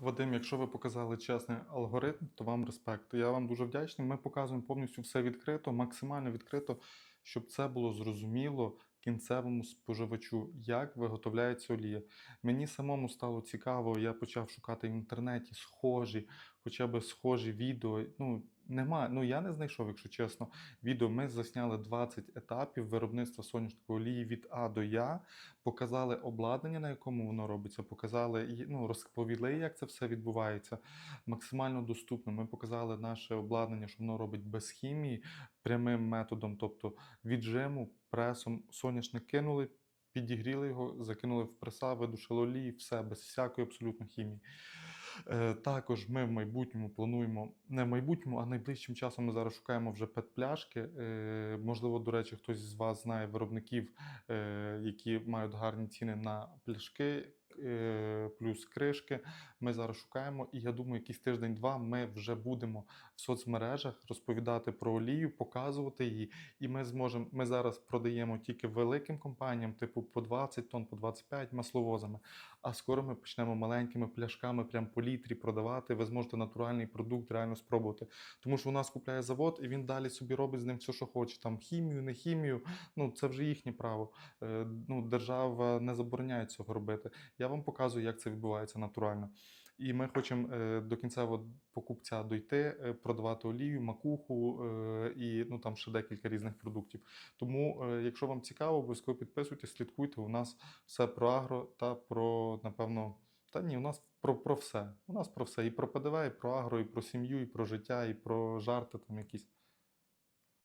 Вадим, якщо ви показали чесний алгоритм, то вам респект. Я вам дуже вдячний. Ми показуємо повністю все відкрито, максимально відкрито, щоб це було зрозуміло кінцевому споживачу, як виготовляється олія. Мені самому стало цікаво, я почав шукати в інтернеті схожі, хоча б схожі відео. Ну, нема, ну я не знайшов, якщо чесно, відео. Ми засняли 20 етапів виробництва соняшникової олії від А до Я, показали обладнання, на якому воно робиться, показали ну, розповіли, як це все відбувається. Максимально доступно. Ми показали наше обладнання, що воно робить без хімії, прямим методом, тобто віджиму, пресом. Соняшник кинули, підігріли його, закинули в преса, видушили олії, все без всякої абсолютно хімії. Е, Також ми в майбутньому плануємо, не в майбутньому, а найближчим часом ми зараз шукаємо вже пет-пляшки. Е, Можливо, до речі, хтось з вас знає виробників, е, які мають гарні ціни на пляшки. Е, Плюс кришки ми зараз шукаємо, і я думаю, якийсь тиждень-два ми вже будемо в соцмережах розповідати про олію, показувати її. І ми зможемо. Ми зараз продаємо тільки великим компаніям, типу по 20 тонн, по 25 масловозами. А скоро ми почнемо маленькими пляшками, прям по літрі продавати. Ви зможете натуральний продукт реально спробувати. Тому що у нас купляє завод, і він далі собі робить з ним все, що хоче. Там хімію, не хімію. Ну це вже їхнє право. Е, Ну, держава не забороняє цього робити. Я вам показую, як це відбувається натурально. І ми хочемо е, до кінцевого покупця дойти, е, продавати олію, макуху е, і ну там ще декілька різних продуктів. Тому, якщо вам цікаво, обов'язково підписуйтесь, слідкуйте. У нас все про агро та про, напевно, та ні, у нас про, про все. У нас про все. І про ПДВ, і про агро, і про сім'ю, і про життя, і про жарти там якісь.